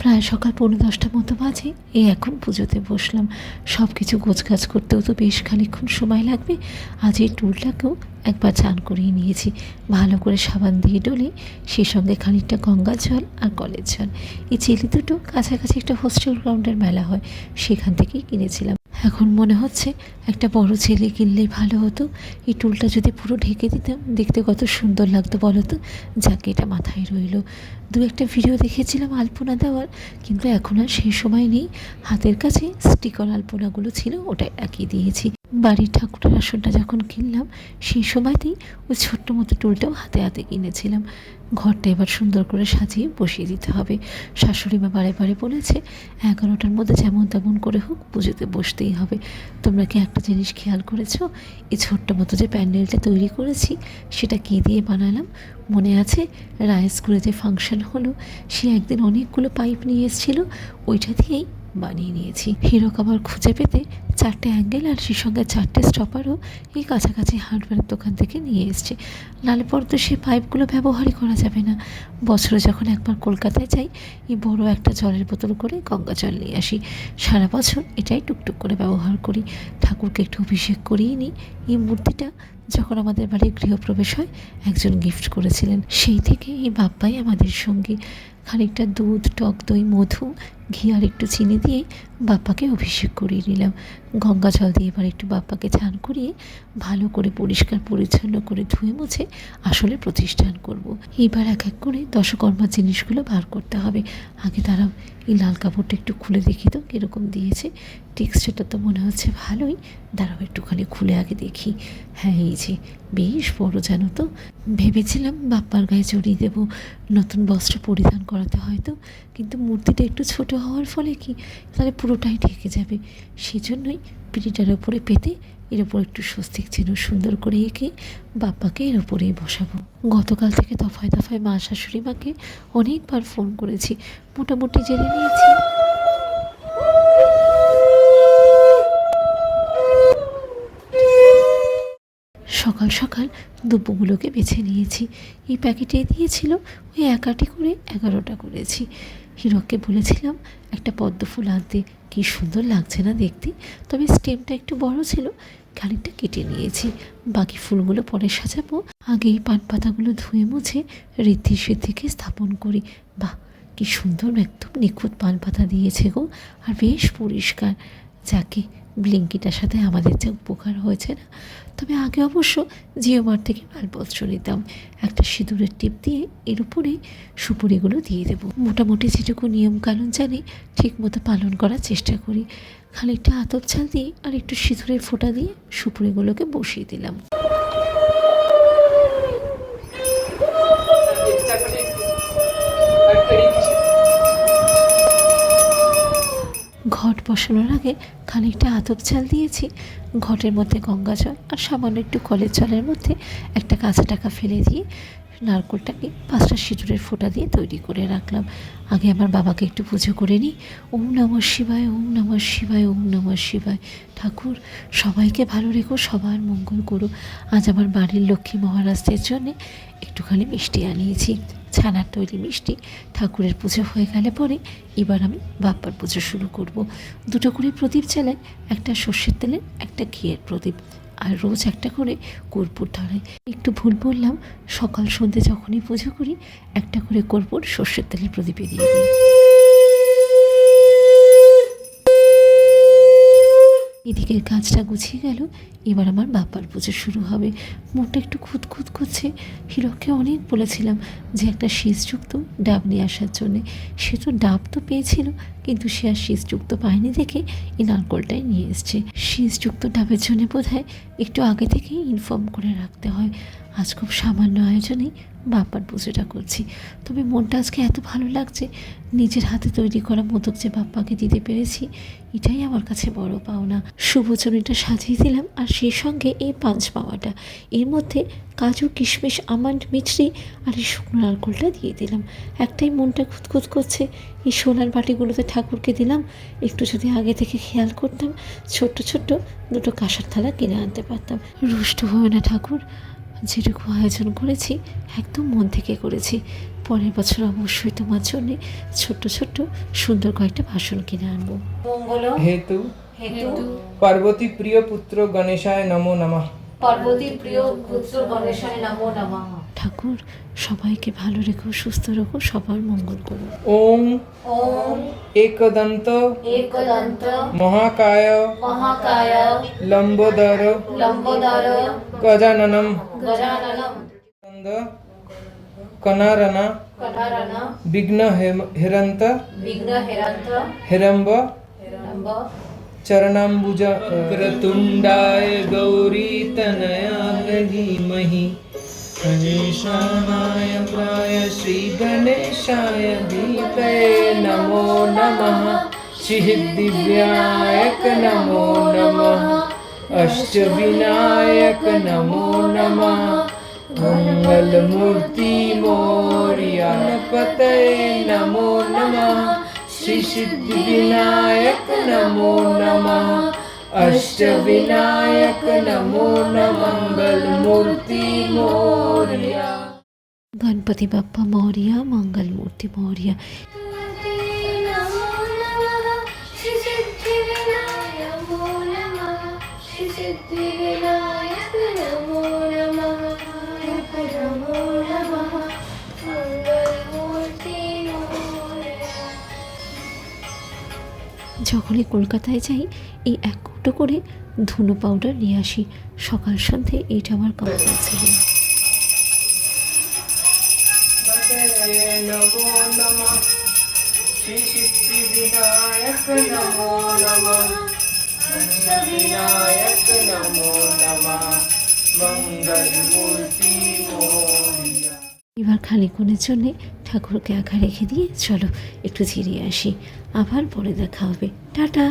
প্রায় সকাল পৌনে দশটার মতো বাজে। এই এখন পুজোতে বসলাম। সব কিছু গোছগাছ করতেও তো বেশ খানিক্ষণ সময় লাগবে। আজ এই টুলটাকেও একবার চান করিয়ে নিয়েছি। ভালো করে সাবান দিয়ে ডলে সেই সঙ্গে খানিকটা গঙ্গা জল আর কলের জল। এই চেলি দুটো কাছাকাছি একটা হোস্টেল গ্রাউন্ডের মেলা হয়। সেখান থেকেই কিনেছিলাম। এখন মনে হচ্ছে একটা বড় ছেলে কিনলেই ভালো হতো। এই টুলটা যদি পুরো ঢেকে দিতাম, দেখতে কত সুন্দর লাগতো বলো তো? যাকে, এটা মাথায় রইল। দু একটা ভিডিও দেখেছিলাম আলপনা দেওয়ার, কিন্তু এখন আর সেই সময় নেই। হাতের কাছে স্টিকার আলপনাগুলো ছিল ওটাই একই দিয়েছি। বাড়ির ঠাকুরের আসনটা যখন কিনলাম, সেই সময়তেই ওই ছোট্ট মতো টুলটাও হাতে হাতে কিনেছিলাম। ঘরটা এবার সুন্দর করে সাজিয়ে বসিয়ে দিতে হবে। শাশুড়ি মা বারে বারে বলেছে, এগারোটার মধ্যে যেমন তেমন করে হোক পুজোতে বসতেই হবে। তোমরা কি একটা জিনিস খেয়াল করেছ? এই ছোট্ট মতো যে প্যান্ডেলটা তৈরি করেছি, সেটা কী দিয়ে বানালাম? মনে আছে রায় স্কুলে যে ফাংশন হলো, সে একদিন অনেকগুলো পাইপ নিয়ে এসেছিল, ওইটা দিয়েই বানিয়ে নিয়েছি। হিরো কাবার খুঁজে পেতে চারটে অ্যাঙ্গেল আর সেই সঙ্গে চারটে স্টপারও এই কাছাকাছি হার্ডওয়্যার দোকান থেকে নিয়ে এসছে। নালে পর তো সেই পাইপগুলো ব্যবহারই করা যাবে না। বছরে যখন একবার কলকাতায় যাই, এই বড় একটা জলের বোতল করে গঙ্গা জল নিয়ে আসি। সারা বছর এটাই টুকটুক করে ব্যবহার করি। ঠাকুরকে একটু অভিষেক করিয়ে নিই। এই মূর্তিটা যখন আমাদের বাড়ির গৃহপ্রবেশ হয়, একজন গিফট করেছিলেন। সেই থেকে এই বাপ্পাই আমাদের সঙ্গে খানিকটা দুধ, টক দই, মধু, ঘি আর একটু চিনি দিয়ে বাপ্পাকে অভিষেক করিয়ে নিলাম। গঙ্গা জল দিয়ে এবার একটু বাপ্পাকে চান করিয়ে ভালো করে পরিষ্কার, পরিচ্ছন্ন করে ধুয়ে মুছে আসলে প্রতিষ্ঠান করব। এবার এক এক করে দশকর্মার জিনিসগুলো বার করতে হবে। আগে তারা এই লাল কাপড়টা একটু খুলে দেখি তো কীরকম দিয়েছে। টেক্সচারটা তো মনে হচ্ছে ভালোই। দাঁড়াও একটুখানি খুলে আগে দেখি। হ্যাঁ এই যে, বেশ বড় জানো তো। ভেবেছিলাম বাপ্পার গায়ে চড়িয়ে দেবো, নতুন বস্ত্র পরিধান করাতে হয়তো, কিন্তু মূর্তিটা একটু ছোট হওয়ার ফলে কি, তাহলে পুরোটাই ঢেকে যাবে। সেজন্যই পিঠিটার ওপরে পেতে এর ওপর একটু স্বস্তিক চিহ্ন সুন্দর করে এঁকে বাপ্পাকে এর ওপরেই বসাবো। গতকাল থেকে দফায় দফায় মা শাশুড়ি মাকে অনেকবার ফোন করেছি। মোটামুটি জেনে নিয়েছি। সকাল সকাল দুব্বগুলোকে বেছে নিয়েছি। এই প্যাকেটে দিয়েছিল ওই একাটি করে এগারোটা করেছি। হিরককে বলেছিলাম, একটা পদ্ম ফুল আনতে। কী সুন্দর লাগছে না দেখতে। তবে স্টেমটা একটু বড় ছিল, খানিকটা কেটে নিয়েছি। বাকি ফুলগুলো পরে সাজাবো। আগে এই পান পাতাগুলো ধুয়ে মুছে ঋদ্ধি সিদ্ধিকে স্থাপন করি। বাহ, কি সুন্দর একদম নিখুঁত পান পাতা দিয়েছে গো। আর বেশ পরিষ্কার। যাকে ব্লিঙ্কিটার সাথে আমাদের যে উপকার হয়েছে না, তবে আগে অবশ্য জিওমার থেকে মালপত্র নিতাম। একটা সিঁদুরের টিপ দিয়ে এর উপরে সুপুরিগুলো দিয়ে দেব। মোটামুটি যেটুকু নিয়মকানুন জানি ঠিক মতো পালন করার চেষ্টা করি। খানিকটা আতপ ছাল দিয়ে আর একটু সিঁদুরের ফোঁটা দিয়ে সুপুরিগুলোকে বসিয়ে দিলাম। ঘট বসানোর আগে খানিকটা আতপ চাল দিয়েছি। ঘটের মধ্যে গঙ্গা জল আর সামান্য একটু কলের জলের মধ্যে একটা কাঁচা টাকা ফেলে দিয়ে নারকোলটাকে পাঁচটা সিঁদুরের ফোঁটা দিয়ে তৈরি করে রাখলাম। আগে আমার বাবাকে একটু পুজো করে নিই। ওম নমঃ শিবায়, ওম নমঃ শিবায়, ওম নমঃ শিবায়। ঠাকুর, সবাইকে ভালো রেখো, সবার মঙ্গল করো। আজ আমার বাড়ির লক্ষ্মী মহারাজদের জন্যে একটুখানি মিষ্টি আনিয়েছি। ছানার তৈরি মিষ্টি ঠাকুরের পুজো হয়ে গেলে পরে এবার আমি বাপ্পার পুজো শুরু করব। দুটো করে প্রদীপ জ্বালাই একটা সর্ষের তেলের একটা ঘিয়ের প্রদীপ। আর রোজ একটা করে কর্পূর ধরাই। একটু ভুল বললাম, সকাল সন্ধ্যে যখনই পুজো করি, একটা করে কর্পূর সর্ষের তেলের প্রদীপে দিয়ে দিই। এদিকের গাছটা গুছিয়ে গেল এবার আমার বাপ্পার পুজো শুরু হবে। মনটা একটু খুঁতখুত করছে। হিরককে অনেক বলেছিলাম যে একটা শীষযুক্ত ডাব নিয়ে আসার জন্যে। সে তো ডাব তো পেয়েছিল, কিন্তু সে আর শীষযুক্ত পায়নি দেখে এই নারকলটাই নিয়ে এসছে। শীষযুক্ত ডাবের জন্য বোধ একটু আগে থেকেই ইনফর্ম করে রাখতে হয়। আজ খুব সামান্য আয়োজনেই বাপ্পার পুজোটা করছি। তবে মনটা আজকে এত ভালো লাগছে, নিজের হাতে তৈরি করা মোদক যে বাপ্পাকে দিতে পেরেছি, এটাই আমার কাছে বড় পাওনা। শুভচরণীটা সাজিয়ে দিলাম আর সেই সঙ্গে এই পাঁচ পাওয়াটা। এর মধ্যে কাজু কিশমিশ আমন্ড মিছরি আর এই শুকনো নারকলটা দিয়ে দিলাম। একটাই মনটা খুঁতখুত করছে। এই সোনার বাটিগুলোতে ঠাকুরকে দিলাম। একটু যদি আগে থেকে খেয়াল করতাম ছোট্ট ছোট্ট দুটো কাঁসার থালা কিনে আনতে পারতাম। রুষ্ট হবে না ঠাকুর। যেটুকু আয়োজন করেছি একদম মন থেকে করেছি। পরের বছর অবশ্যই তোমার জন্যে ছোট্ট ছোট্ট সুন্দর কয়েকটা ভাষণ কিনে আনব। হেতু? হেতু পার্বতী প্রিয় পুত্র গণেশায় নমো নমঃ। পার্বতী প্রিয় পুত্র গণেশায় নমো নমঃ। ঠাকুর সবাইকে ভালো রেখো সুস্থ রেখো সবার মঙ্গল করো। ওম ওম একদন্ত একদন্ত মহাকায় মহাকায় লম্বোদর লম্বোদর গজাননম। গজাননম। স্কন্দ কনারনা কনারণ বিঘ্ন হেম- হিরন্ত বিঘ্ন হেরন্ত হিরম্ব হেরম্ব चरणाम्बुजाग्रतुण्डाय गौरीतनयाय धीमहि गणेशानाय प्राय श्रीगणेशाय दीपे नमो नमः। श्रीदिव्यायक नमो नमः। अष्टविनायक नमो नमः। मङ्गलमूर्तिमोर्यापतये नमो विनायक नमो नमः। अष्टविनायक नमो मंगल मूर्ति मौर्या गणपति बापा मौर्य मंगल मूर्ति मौर्य। যখনই কলকাতায় যাই, এই এক কৌটো করে ধুনো পাউডার নিয়ে আসি। সকাল সন্ধ্যে এইটা আমার কাজ এবার খানিক্ষণের জন্যে ঠাকুরকে একা রেখে দিয়ে চলো একটু জিরিয়ে আসি। আবার পরে দেখা হবে। টাটা!